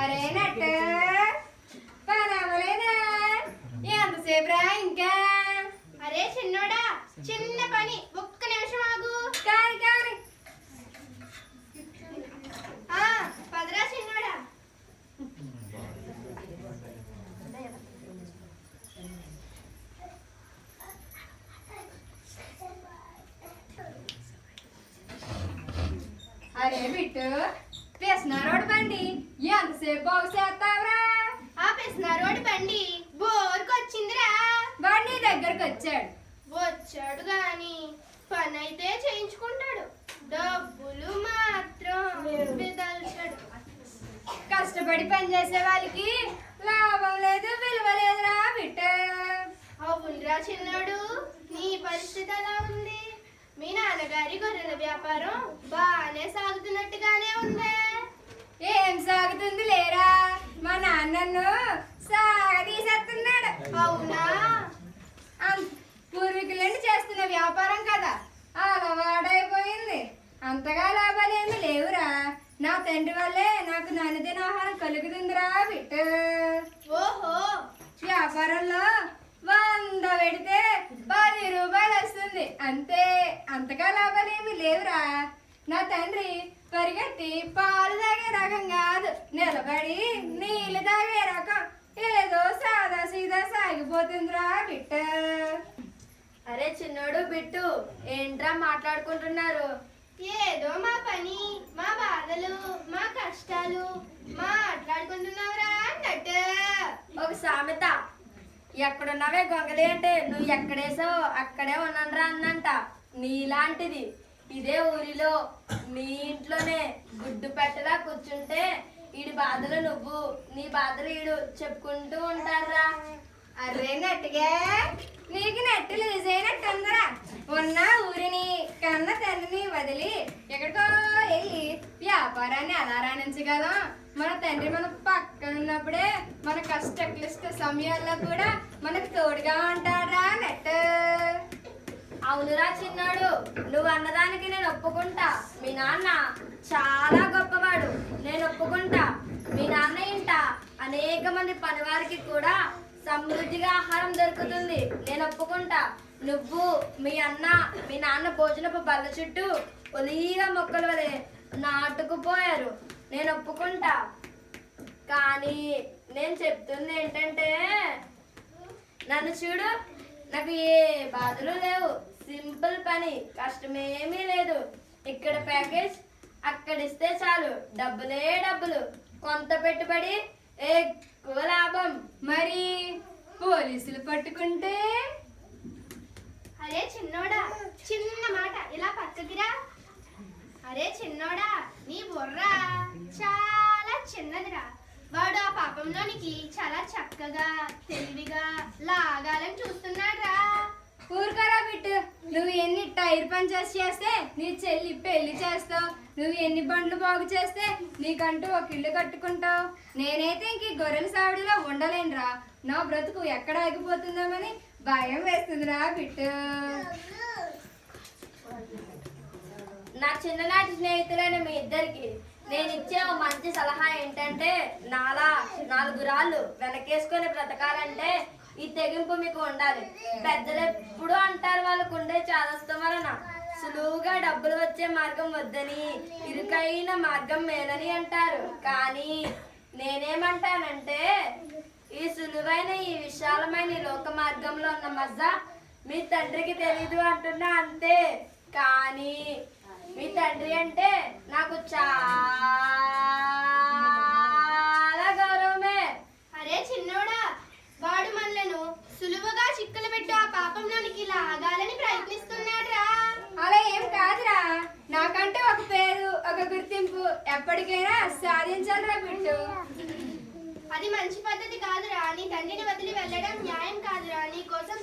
అరే నట్ పని అవ్వలేదా ఎంతసేపురా ఇంకా అరే చిన్నోడా చిన్న పని ఒక్క నిమిషం ఆగు కాని కాని పదరా చిన్నోడా అరే బిట్టు పేసినారోడు బండి. ఎంతసేపు బాగు చేస్తావురా? ఆపేస్తున్నారు బండి. బోర్కొచ్చిందిరా. బండి దగ్గరకు వచ్చాడు. వచ్చాడు గాని పని అయితే చేయించుకుంటాడు. డబ్బులు మాత్రం కష్టపడి పని చేసే వాళ్ళకి లాభం లేదు విలువ లేదురా బిట్టు అవునరా చిన్నాడు నీ పరిస్థితి ఎలా ఉంది? మీ నాన్నగారి గొర్రెల వ్యాపారం బాగానే సాగుతున్నట్టుగానే ఉందే. ఏం సాగుతుంది లేరా? మా నాన్నను సాగదీసేస్తున్నాడు అవునా? పూర్వీకులండి చేస్తున్న వ్యాపారం కదా అలవాడైపోయింది అంతగా లాభాలేమి లేవురా. నా తండ్రి వల్లే నాకు నాణ్యతైన ఆహారం కలుగుతుందిరా బిట్టు. ఓహో. వ్యాపారంలో వంద పెడితే పది రూపాయలు వస్తుంది అంతే అంతగా లాభాలేమి లేవురా. నా తండ్రి పరిగెత్తి పాలు తాగే రకం కాదు. నిలబడి నీళ్ళు తాగే రకం. ఏదో సాదా సీదా సాగిపోతుందిరా బిట్ట. అరే చిన్నోడు బిట్టు ఏంట్రా మాట్లాడుకుంటున్నారు? ఏదో మా పని మా బాధలు మా కష్టాలు మాట్లాడుకుంటున్నావురా అన్నట్టు. ఒక సామెత. ఎక్కడున్నావే గొంగలి అంటే నువ్వు ఎక్కడేసావు అక్కడే ఉన్నానరా అందంట నీలాంటిది. ఇదే ఊరిలో నీ ఇంట్లోనే గుడ్డు పెట్టలా కూర్చుంటే ఈడి బాధలు నువ్వు నీ బాధలు ఈడు చెప్పుకుంటూ ఉంటారా అరే నెట్టుగా నీకు నెట్టు లూజ్ అయినట్టు అందరా ఉన్న ఊరిని కన్న తండ్రిని వదిలి ఎక్కడికో వెళ్ళి వ్యాపారాన్ని ఎలా రాణించగలం మన తండ్రి మన పక్కన ఉన్నప్పుడే మన కష్ట క్లిష్ట సమయాల్లో కూడా మనకు తోడుగా ఉంటాడా నెట్టు. అవునురా చిన్నాడు నువ్వు అన్నదానికి నేను ఒప్పుకుంటా. మీ నాన్న చాలా గొప్పవాడు నేను ఒప్పుకుంటా. మీ నాన్న ఇంట అనేక మంది పనివారికి కూడా సమృద్ధిగా ఆహారం దొరుకుతుంది. నేను ఒప్పుకుంటా. నువ్వు మీ అన్న మీ నాన్న భోజనపు బల్ల చుట్టూ ఒలీగా మొక్కలు వలె నాటుకుపోయారు. నేను ఒప్పుకుంటా. కానీ నేను చెప్తుంది ఏంటంటే నన్ను చూడు నాకు ఏ బాధలు లేవు. సింపుల్ పని. కష్టమేమీ లేదు. ఇక్కడ ప్యాకేజ్ అక్కడ ఇస్తే చాలు. డబ్బులే డబ్బులు. కొంత పెట్టుబడి ఎక్కువ లాభం. మరి పోలీసులు పట్టుకుంటే? అరే చిన్నోడా చిన్న మాట. ఇలా పక్కకిరా. అరే చిన్నోడా నీ బుర్ర చాలా చిన్నదిరా. వాడు ఆ పాపంలోనికి చాలా చక్కగా తెలివిగా లాగాలని చూస్తున్నాడురా. ఊరుకోరా బిట్టు నువ్వు ఎన్ని టైర్ పంచర్స్ చేస్తే నీ చెల్లి పెళ్ళి చేస్తావు. నువ్వు ఎన్ని బండ్లు బాగు చేస్తే నీకంటూ ఒక ఇల్లు కట్టుకుంటావు. నేనైతే ఇంక గొర్రెల సావిడిలో ఉండలేనురా. నా బ్రతుకు ఎక్కడ ఆగిపోతుందామని భయం వేస్తుందిరా బిట్టు. నా చిన్ననాటి స్నేహితులైన మీ ఇద్దరికి నేను ఇచ్చే ఒక మంచి సలహా ఏంటంటే నాలా నాలుగు రాళ్ళు వెనకేసుకొని బ్రతకాలంటే ఈ తెగింపు మీకు ఉండాలి. పెద్దలు ఎప్పుడు అంటారు వాళ్ళకు ఉండే చాదస్తం వలన. సులువుగా డబ్బులు వచ్చే మార్గం వద్దని ఇరుకైన మార్గం మేలని అంటారు. కానీ నేనేమంటానంటే ఈ సులువైన ఈ విశాలమైన ఈ లోక మార్గంలో ఉన్న మజా మీ తండ్రికి తెలీదు అంటున్నా అంతే. కానీ మీ తండ్రి అంటే నాకు చాలా గౌరవమే అరే చిన్నోడా వాడు మనలను సులువుగా ఆ పాపంలోనికి లాగాలని ప్రయత్నిస్తున్నాడురా. అలా ఏం కాదురా. నాకంటే ఒక పేరు ఒక గుర్తింపు ఎప్పటికైనా సాధించాలిరా బిట్టు అది మంచి పద్ధతి కాదురా. నీ తండ్రిని వదిలి వెళ్ళడం న్యాయం కాదురా. నీ కోసం